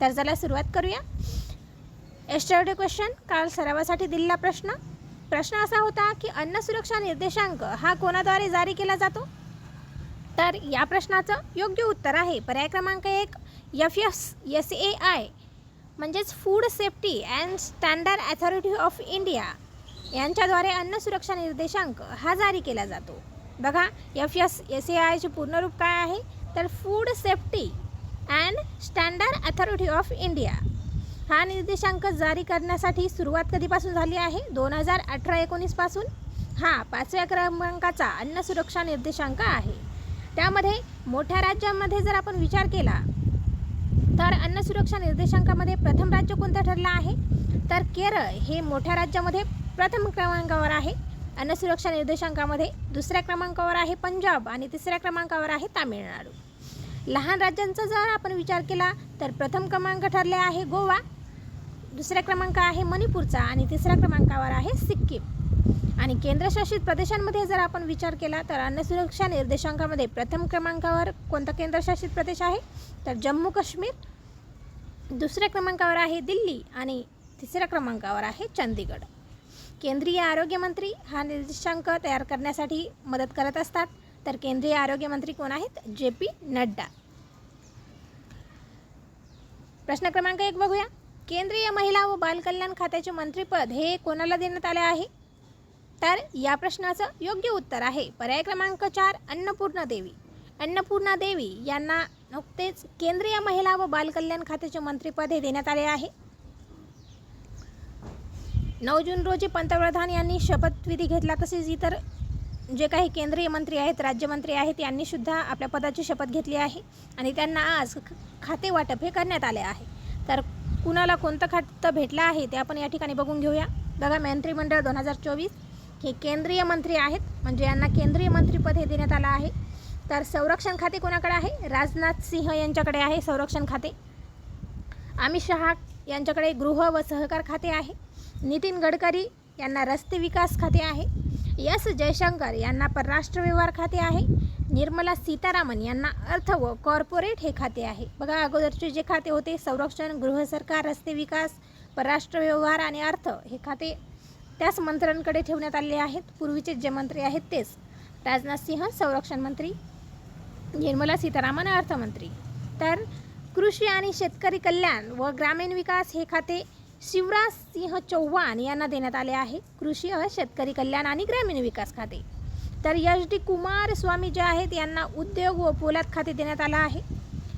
तर चला सुरुवात करूया. एस्टरडे क्वेश्चन काल सरावासाठी दिलेला प्रश्न. प्रश्न असा होता की अन्न सुरक्षा निर्देशांक हा कोणाद्वारे जारी केला जातो? तर या प्रश्नाचं योग्य उत्तर आहे. पर्याय क्रमांक एक F S S A I म्हणजेच food safety and standard authority of India यांच्याद्वारे अन्न सुरक्षा निर्देशांक हा जारी केला जातो. बघा एफ एस एस ए आयचे पूर्ण रूप काय आहे? तर food safety and standard authority of India. हा निर्देशांक जारी करण्यासाठी सुरुवात कधीपासून झाली आहे? दोन हजार अठरा एकोणीसपासून हा पाचव्या क्रमांकाचा अन्न सुरक्षा निर्देशांक आहे. त्यामध्ये मोठ्या राज्यांमध्ये जर आपण विचार केला तर अन्न सुरक्षा निर्देशांकामध्ये प्रथम राज्य कोणतं ठरलं आहे? तर केरळ हे मोठ्या राज्यामध्ये प्रथम क्रमांकावर आहे. अन्न सुरक्षा निर्देशांकामध्ये दुसऱ्या क्रमांकावर आहे पंजाब आणि तिसऱ्या क्रमांकावर आहे तामिळनाडू. लहान राज्यांचा जर आपण विचार केला तर प्रथम क्रमांक ठरले आहे गोवा दुसरा क्रमांक आहे मणिपूरचा आणि तिसऱ्या क्रमांकावर आहे सिक्कीम. आणि केंद्रशासित प्रदेशांमध्ये जर आपण विचार केला तर अन्न सुरक्षा निर्देशांकामध्ये प्रथम क्रमांकावर कोणता केंद्रशासित प्रदेश आहे? तर जम्मू काश्मीर दुसऱ्या क्रमांकावर आहे दिल्ली आणि तिसऱ्या क्रमांकावर आहे चंदीगड केंद्रीय आरोग्यमंत्री हा निर्देशांक तयार करण्यासाठी मदत करत असतात. तर केंद्रीय आरोग्यमंत्री कोण आहेत? J P Nadda. प्रश्न क्रमांक एक बघूया. केंद्रीय महिला व बालकल्याण खात्याचे मंत्रीपद हे कोणाला देण्यात आले आहे? तर या प्रश्नाचं योग्य उत्तर आहे. पर्याय क्रमांक चार अन्नपूर्णा देवी. अन्नपूर्णा देवी यांना नुकतेच केंद्रीय महिला व बालकल्याण खात्याचे मंत्रीपद हे देण्यात आले आहे. नऊ जून रोजी पंतप्रधान यांनी शपथविधी घेतला तसेच इतर जे काही केंद्रीय मंत्री आहेत राज्यमंत्री आहेत यांनी सुद्धा आपल्या पदाची शपथ घेतली आहे आणि त्यांना आज खाते वाटप हे करण्यात आले आहे. तर कुणाला कोणतं खातं भेटलं आहे ते आपण या ठिकाणी बघून घेऊया. बघा मंत्रिमंडळ दोन हजार चोवीस हे केंद्रीय मंत्री आहेत म्हणजे यांना केंद्रीय मंत्रीपद हे देण्यात आलं आहे. तर संरक्षण खाते कोणाकडे आहे? राजनाथ सिंह यांच्याकडे आहे संरक्षण खाते. अमित शहा यांच्याकडे गृह व सहकार खाते आहे. नितीन गडकरी यांना रस्ते विकास खाते आहे. एस जयशंकर यांना परराष्ट्र व्यवहार खाते आहे. निर्मला सीतारामन यांना अर्थ व कॉर्पोरेट हे खाते आहे. बघा अगोदरचे जे खाते होते संरक्षण गृह सरकार रस्ते विकास परराष्ट्र व्यवहार आणि अर्थ हे खाते त्याच मंत्र्यांकडे ठेवण्यात आले आहेत. पूर्वीचे जे मंत्री आहेत तेच. राजनाथ सिंह संरक्षण मंत्री. निर्मला सीतारामन अर्थमंत्री तर कृषी आणि शेतकरी कल्याण व ग्रामीण विकास हे खाते शिवराज सिंह चौहान यांना देण्यात आले आहे कृषी व शेतकरी कल्याण आणि ग्रामीण विकास खाते. तर एच डी कुमार स्वामी जे आहेत यांना उद्योग व पोलाद खाते देण्यात आलं आहे.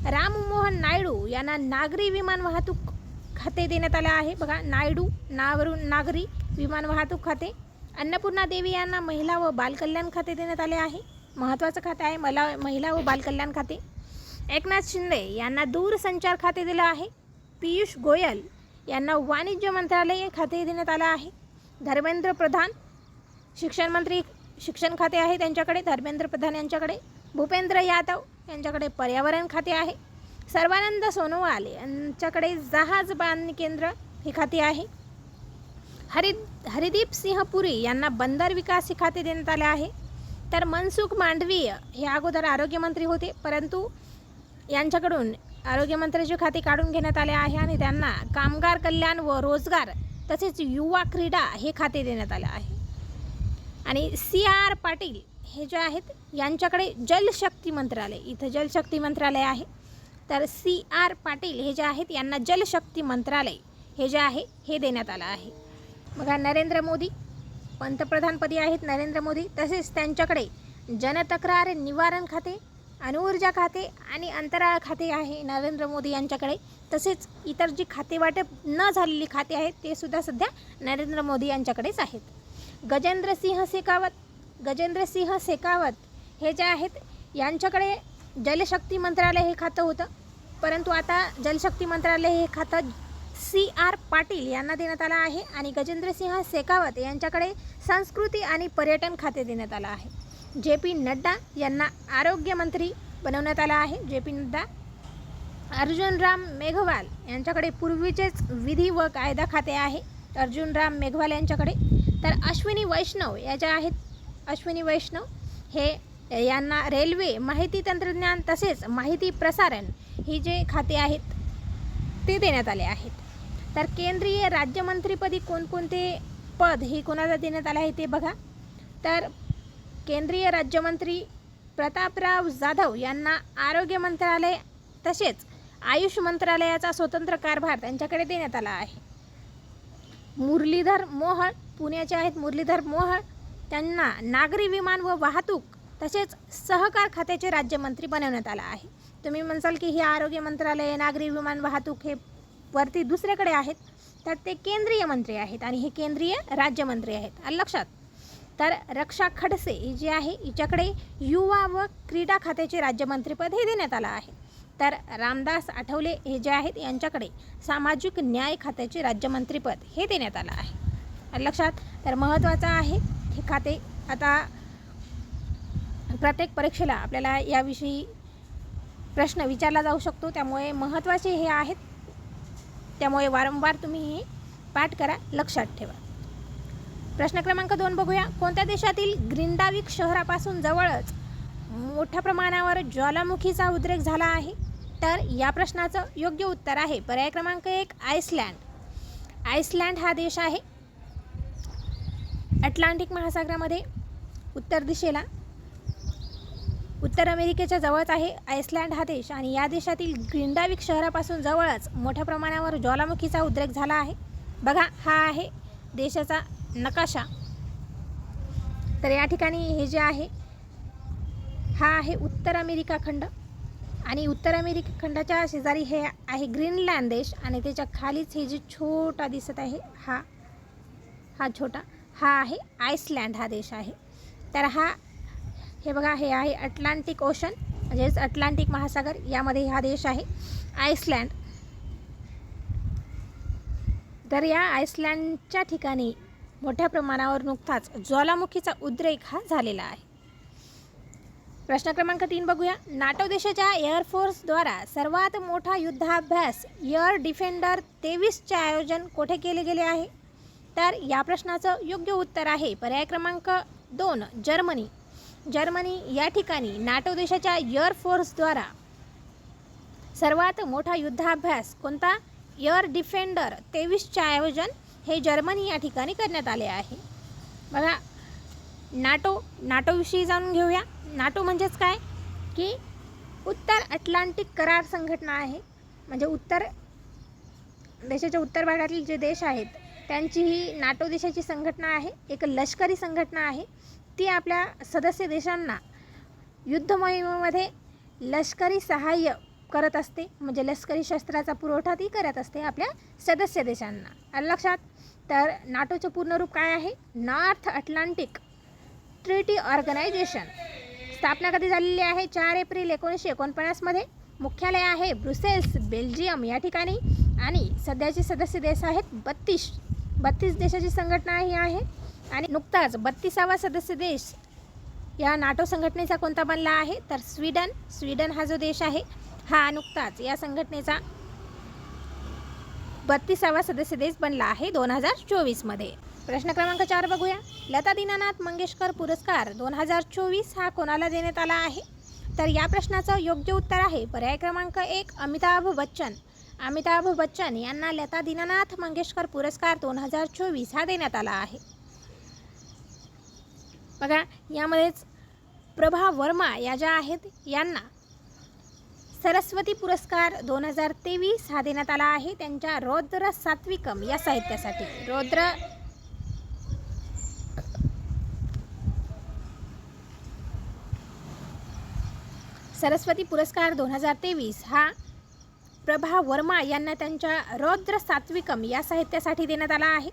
राममोहन नायडू यांना नागरी विमान वाहतूक खाते देण्यात आलं आहे. बघा नायडू नावरून नागरी विमान वाहतूक खाते. अन्नपूर्णा देवी यांना महिला व बालकल्याण खाते देण्यात आले आहे. महत्त्वाचं खाते आहे मला महिला व बालकल्याण खाते. एकनाथ शिंदे यांना दूरसंचार खाते दिलं आहे. पियुष गोयल यांना वाणिज्य मंत्रालय खाते देण्यात आलं आहे. धर्मेंद्र प्रधान शिक्षण मंत्री शिक्षण खाते आहे त्यांच्याकडे. धर्मेंद्र प्रधान यांच्याकडे. भूपेंद्र यादव यांच्याकडे पर्यावरण खाते आहे. सर्वानंद सोनोवाल यांच्याकडे जहाज बांधणी केंद्र हे खाते आहे. हरि हरिदीप सिंह पुरी यांना बंदर विकास हे खाते देण्यात आले आहे. तर मनसुख मांडवीय हे अगोदर आरोग्यमंत्री होते परंतु यांच्याकडून आरोग्यमंत्र्यांचे खाते काढून घेण्यात आले आहे आणि त्यांना कामगार कल्याण व रोजगार तसेच युवा क्रीडा हे खाते देण्यात आलं आहे. आणि सी आर पाटील हे जे आहेत यांच्याकडे जलशक्ती मंत्रालय इथं जलशक्ती मंत्रालय आहे. तर सी आर पाटील हे जे आहेत यांना जलशक्ती मंत्रालय हे जे आहे हे देण्यात आलं आहे. बघा नरेंद्र मोदी पंतप्रधानपदी आहेत नरेंद्र मोदी. तसेच त्यांच्याकडे जनतक्रार निवारण खाते अणुऊर्जा खाते आणि अंतराळ खाते आहे नरेंद्र मोदी यांच्याकडे. तसेच इतर जी खाते वाटप न झालेली खाते आहेत ते सुद्धा सध्या नरेंद्र मोदी यांच्याकडेच आहेत. गजेंद्र सिंह शेखावत गजेंद्र सिंह शेखावत हे जे आहेत यांच्याकडे जलशक्ती मंत्रालय हे खातं होतं. परंतु आता जलशक्ती मंत्रालय हे खातं सी आर पाटील यांना देण्यात आलं आहे आणि गजेंद्रसिंह शेखावत यांच्याकडे संस्कृती आणि पर्यटन खाते देण्यात आलं आहे. जे पी नड्डा यांना आरोग्यमंत्री बनवण्यात आलं आहे. जे पी नड्डा अर्जुनराम मेघवाल यांच्याकडे पूर्वीचेच विधी व कायदा खाते आहे. अर्जुनराम मेघवाल यांच्याकडे. तर अश्विनी वैष्णव या ज्या आहेत. अश्विनी वैष्णव हे यांना रेल्वे माहिती तंत्रज्ञान तसेच माहिती प्रसारण ही जे खाते आहेत ते देण्यात आले आहेत. तर केंद्रीय राज्यमंत्रीपदी कोणकोणते पद हे कोणाला देण्यात आले आहे ते बघा. तर केंद्रीय राज्यमंत्री प्रतापराव जाधव यांना आरोग्य मंत्रालय तसेच आयुष मंत्रालयाचा स्वतंत्र कारभार त्यांच्याकडे देण्यात आला आहे. मुरलीधर मोहळ पुण्याचे आहेत मुरलीधर मोहळ. त्यांना नागरी विमान व वाहतूक तसेच सहकार खात्याचे राज्यमंत्री बनवण्यात आला आहे. तुम्ही म्हणसाल की हे आरोग्य मंत्रालय नागरी विमान वाहतूक हे वरती दुसऱ्याकडे आहेत. तर ते केंद्रीय मंत्री आहेत आणि हे केंद्रीय राज्यमंत्री आहेत. लक्षात? तर रक्षा खडसे ही जी आहे हिच्याकडे युवा व क्रीडा खात्याचे राज्यमंत्रीपद हे देण्यात आलं आहे. तर रामदास आठवले हे जे आहेत यांच्याकडे सामाजिक न्याय खात्याचे राज्यमंत्रीपद हे देण्यात आलं आहे. लक्षात तर महत्त्वाचं आहे हे खाते आता प्रत्येक परीक्षेला आपल्याला याविषयी प्रश्न विचारला जाऊ शकतो. त्यामुळे महत्त्वाचे हे आहेत. त्यामुळे वारंवार तुम्ही हे पाठ करा लक्षात ठेवा. प्रश्न क्रमांक दोन बघूया. कोणत्या देशातील ग्रिंडाविक शहरापासून जवळच मोठ्या प्रमाणावर ज्वालामुखीचा उद्रेक झाला आहे? तर या प्रश्नाचं योग्य उत्तर आहे. पर्याय क्रमांक एक आईसलँड आईसलँड हा देश आहे. अटलांटिक महासागरामध्ये उत्तर दिशेला. उत्तर अमेरिकेच्या जवळच आहे आईसलँड हा देश आणि या देशातील ग्रिंडाविक शहरापासून जवळच मोठ्या प्रमाणावर ज्वालामुखीचा उद्रेक झाला आहे. बघा हा आहे देशाचा नकाशा. तर या ठिकाणी हे जे आहे हा आहे उत्तर अमेरिका खंड. आणि उत्तर अमेरिका खंडाच्या शेजारी हे आहे ग्रीनलँड देश. आणि त्याच्या खालीच हे जे छोटा दिसत आहे हा हा छोटा हा आहे आईसलँड हा देश आहे. तर हा हे बघा हे आहे अटलांटिक ओशन म्हणजेच अटलांटिक महासागर. यामध्ये हा देश आहे आईसलँड तर या आईसलँडच्या ठिकाणी मोठ्या प्रमाणावर नुकताच ज्वालामुखीचा उद्रेक हा झालेला आहे. प्रश्न क्रमांक तीन बघूया. नाटो देशाच्या एअरफोर्सद्वारा सर्वात मोठा युद्धाभ्यास एअर डिफेंडर तेवीसचे आयोजन कोठे केले गेले आहे? तर या प्रश्नाचं योग्य उत्तर आहे पर्याय क्रमांक दोन जर्मनी. जर्मनी या ठिकाणी नाटो देशाच्या एअरफोर्सद्वारा सर्वात मोठा युद्धाभ्यास कोणता? एअर डिफेंडर तेवीसचे आयोजन हे जर्मनी या ठिकाणी करण्यात आले आहे. बघा नाटो नाटोविषयी जाणून घेऊया. नाटो म्हणजेच काय? की उत्तर अटलांटिक करार संघटना आहे. म्हणजे उत्तर देशाच्या उत्तर भागातील जे देश आहेत त्यांची ही नाटो देशाची संघटना आहे. एक लष्करी संघटना आहे. ती आपल्या सदस्य देशांना युद्ध मोहिमेमध्ये लष्करी सहाय्य करत असते. म्हणजे लष्करी शस्त्राचा पुरवठा ती करत असते आपल्या सदस्य देशांना. लक्षात? तर नाटोचं पूर्ण रूप काय आहे? North Atlantic treaty organisation. स्थापना कधी झालेली आहे? चार एप्रिल एकोणीसशे एकोणपन्नासमध्ये मुख्यालय आहे ब्रुसेल्स बेल्जियम या ठिकाणी. आणि सध्याचे सदस्य देश आहेत बत्तीस. बत्तीस देशाची संघटना ही आहे. आणि नुकताच बत्तीसावा सदस्य देश या नाटो संघटनेचा कोणता बनला आहे? तर स्वीडन. स्वीडन हा जो देश आहे हा नुकताच या संघटनेचा बत्तीसावा सदस्य देश बनला आहे दोन हजार चोवीसमध्ये. प्रश्न क्रमांक चार बघूया. लता दीनानाथ मंगेशकर पुरस्कार दोन हजार चोवीस हा कोणाला देण्यात आला आहे? तर या प्रश्नाचं योग्य उत्तर आहे पर्याय क्रमांक एक अमिताभ बच्चन. अमिताभ बच्चन यांना लता दीनानाथ मंगेशकर पुरस्कार दोन हजार चोवीस हा देण्यात आला आहे. बघा यामध्येच प्रभा वर्मा या ज्या आहेत यांना सरस्वती पुरस्कार दोन हजार तेवीस हा देण्यात आला आहे. त्यांच्या रौद्र सात्विकम या साहित्यासाठी. रौद्र सरस्वती पुरस्कार दोन हजार तेवीस हा प्रभा वर्मा यांना त्यांच्या रौद्र सात्विकम या साहित्यासाठी देण्यात आला आहे.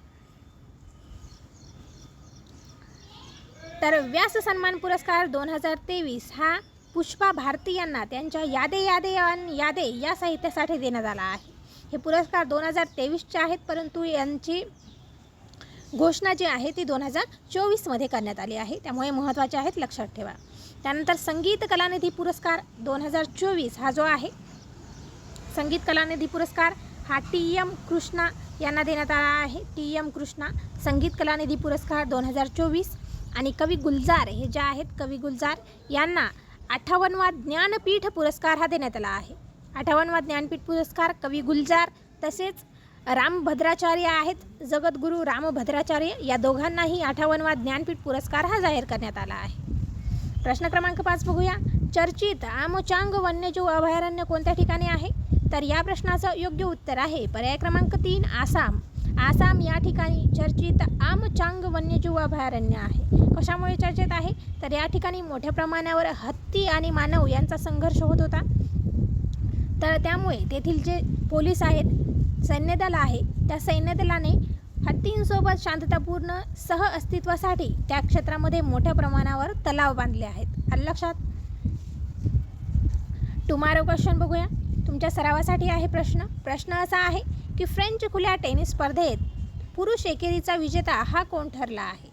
तर व्यास सन्मान पुरस्कार दोन हजार तेवीस हा पुष्पा भारती यांना त्यांच्या यादे यादे अन यादे या साहित्यासाठी देण्यात आला आहे. हे पुरस्कार दोन हजार तेवीसचे आहेत परंतु यांची घोषणा जी आहे ती दोन हजार चोवीसमध्ये करण्यात आली आहे. त्यामुळे महत्त्वाचे आहेत लक्षात ठेवा. त्यानंतर संगीत कलानिधी पुरस्कार दोन हजार चोवीस हा जो आहे संगीत कलानिधी पुरस्कार हा टी एम कृष्णा यांना देण्यात आला आहे. टी एम कृष्णा संगीत कलानिधी पुरस्कार दोन हजार चोवीस आणि कवी गुलजार हे जे आहेत कवी गुलजार यांना अठ्ठावन्नवा ज्ञानपीठ पुरस्कार हा देण्यात आला आहे. अठ्ठावन्नवा ज्ञानपीठ पुरस्कार कवी गुलजार तसेच रामभद्राचार्य आहेत. जगद्गुरू रामभद्राचार्य या दोघांनाही अठ्ठावन्नवा ज्ञानपीठ पुरस्कार हा जाहीर करण्यात आला आहे. प्रश्न क्रमांक पाच बघूया. चर्चित आमचांग वन्यजीव अभयारण्य कोणत्या ठिकाणी आहे? तर या प्रश्नाचं योग्य उत्तर आहे. पर्याय क्रमांक तीन आसाम. आसाम या ठिकाणी चर्चित आमचांग वन्यजीव अभयारण्य आहे. कशामुळे चर्चेत आहे? तर या ठिकाणी मोठ्या प्रमाणावर हत्ती आणि मानव यांचा संघर्ष होत होता. तर त्यामुळे तेथील जे पोलीस आहेत सैन्यदल आहे त्या सैन्यदलाने हत्तींसोबत शांततापूर्ण सह अस्तित्वासाठी त्या क्षेत्रामध्ये मोठ्या प्रमाणावर तलाव बांधले आहेत. आलं लक्षात? टुमारो क्वेश्चन बघूया. तुमच्या सरावासाठी आहे प्रश्न. प्रश्न असा आहे की फ्रेंच खुल्या टेनिस स्पर्धेत पुरुष एकेरीचा विजेता हा कोण ठरला आहे?